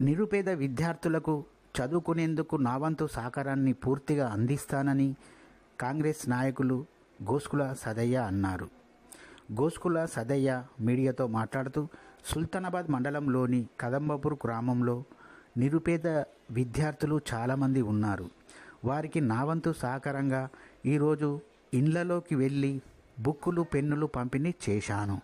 నిరుపేద విద్యార్థులకు చదువుకునేందుకు నావంతు సహకారాన్ని పూర్తిగా అందిస్తానని కాంగ్రెస్ నాయకులు గోస్కుల సదయ్య అన్నారు. గోస్కుల సదయ్య మీడియాతో మాట్లాడుతూ సుల్తానాబాద్ మండలంలోని కదంబపూర్ గ్రామంలో నిరుపేద విద్యార్థులు చాలామంది ఉన్నారు. వారికి నావంతు సహకారంగా ఈరోజు ఇండ్లలోకి వెళ్ళి బుక్కులు పెన్నులు పంపిణీ చేశాను.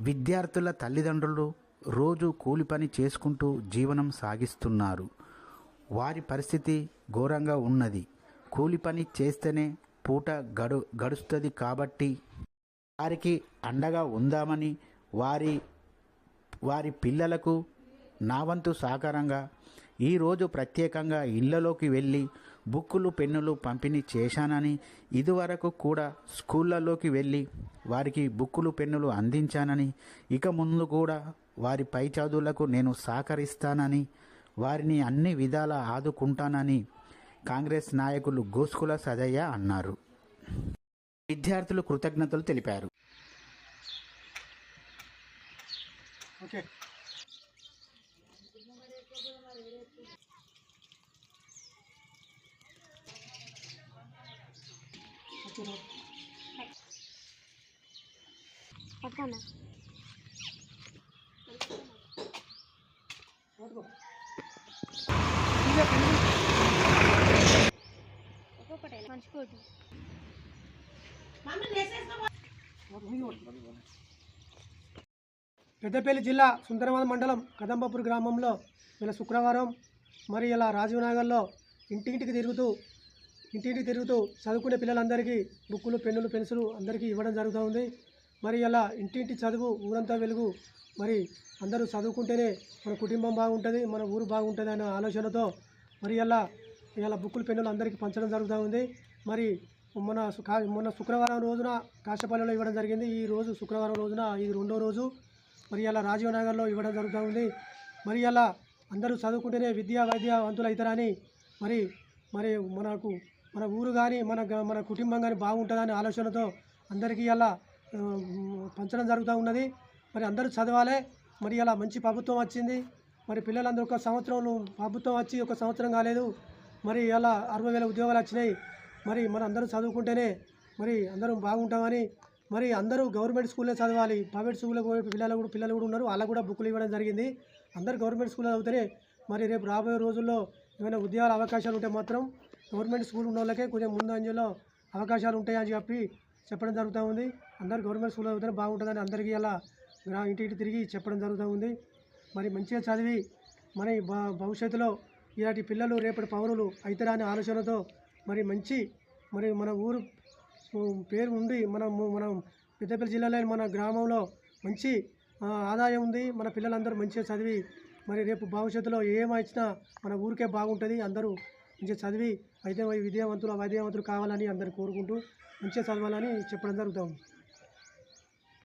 విద్యార్థుల తల్లిదండ్రులు రోజు కూలి పని చేసుకుంటూ జీవనం సాగిస్తున్నారు. వారి పరిస్థితి ఘోరంగా ఉన్నది. కూలి పని చేస్తేనే పూట గడు గడుస్తుంది కాబట్టి వారికి అండగా ఉందామని వారి వారి పిల్లలకు నా వంతు సహకారంగా ఈరోజు ప్రత్యేకంగా ఇళ్ళలోకి వెళ్ళి బుక్కులు పెన్నులు పంపిణీ చేశానని ఇదివరకు కూడా స్కూళ్ళలోకి వెళ్ళి వారికి బుక్కులు పెన్నులు అందించానని ఇక ముందు కూడా వారి పై చదువులకు నేను సహకరిస్తానని వారిని అన్ని విధాలా ఆదుకుంటానని కాంగ్రెస్ నాయకులు గోస్కుల సదయ్య అన్నారు. విద్యార్థులు కృతజ్ఞతలు తెలిపారు. ఓకే. మర్చిపోదు పెద్దపల్లి జిల్లా సుందరమాద మండలం కదంబపూర్ గ్రామంలో ఇలా శుక్రవారం మరి ఇలా రాజీవ్ నగర్లో ఇంటింటికి తిరుగుతూ ఇంటింటికి తిరుగుతూ చదువుకునే పిల్లలందరికీ బుక్కులు పెన్నులు పెన్సిలు అందరికీ ఇవ్వడం జరుగుతూ ఉంది. మరి ఇలా ఇంటింటి చదువు ఊరంతా వెలుగు. మరి అందరూ చదువుకుంటేనే మన కుటుంబం బాగుంటుంది మన ఊరు బాగుంటుంది అనే ఆలోచనతో మరి ఇలా ఇలా బుక్కులు పెన్నులు అందరికీ పంచడం జరుగుతూ ఉంది. మరి మొన్న మొన్న శుక్రవారం రోజున కాశపల్లిలో ఇవ్వడం జరిగింది. ఈ రోజు శుక్రవారం రోజున ఇది రెండో రోజు మరి అలా రాజీవ్ నగర్లో ఇవ్వడం జరుగుతూ ఉంది. మరి అలా అందరూ చదువుకుంటేనే విద్యా వైద్యవంతులు అవుతారని మరి మరి మనకు మన ఊరు కానీ మన మన కుటుంబం కానీ బాగుంటుందనే ఆలోచనతో అందరికీ అలా పంచడం జరుగుతూ ఉన్నది. మరి అందరూ చదవాలి. మరి అలా మంచి ప్రభుత్వం వచ్చింది. మరి పిల్లలందరూ ఒక సంవత్సరం ప్రభుత్వం వచ్చి ఒక సంవత్సరం కాలేదు. మరి ఇలా అరవై వేల ఉద్యోగాలు వచ్చినాయి. మరి మన అందరూ చదువుకుంటేనే మరి అందరం బాగుంటామని మరి అందరూ గవర్నమెంట్ స్కూల్లో చదవాలి. ప్రైవేట్ స్కూల్లో పోయే పిల్లలు కూడా పిల్లలు కూడా ఉన్నారు. వాళ్ళకు కూడా బుక్లు ఇవ్వడం జరిగింది. అందరూ గవర్నమెంట్ స్కూల్లో చదివితేనే మరి రేపు రాబోయే రోజుల్లో ఏమైనా ఉద్యోగాల అవకాశాలు ఉంటే మాత్రం గవర్నమెంట్ స్కూల్ ఉన్న వాళ్ళకే కొంచెం ముందంజలో అవకాశాలు ఉంటాయని చెప్పి చెప్పడం జరుగుతూ ఉంది. అందరూ గవర్నమెంట్ స్కూల్లో చదివితేనే బాగుంటుందని అందరికీ అలా గ్రా ఇంటి ఇంటి తిరిగి చెప్పడం జరుగుతూ ఉంది. మరి మంచిగా చదివి మన ఈ భవిష్యత్తులో ఇలాంటి పిల్లలు రేపటి పౌరులు అవుతారా అనే ఆలోచనతో మరి మంచి మరి మన ఊరు పేరు ఉండి మన మనం పెద్దపల్లి జిల్లాలో మన గ్రామంలో మంచి ఆదాయం ఉంది. మన పిల్లలందరూ మంచిగా చదివి మరి రేపు భవిష్యత్తులో ఏమైనా మన ఊరికే బాగుంటుంది. అందరూ మంచిగా చదివి అయితే విద్యావంతులు వైద్యవంతులు కావాలని అందరు కోరుకుంటూ మంచిగా చదవాలని చెప్పడం జరుగుతూ ఉంది.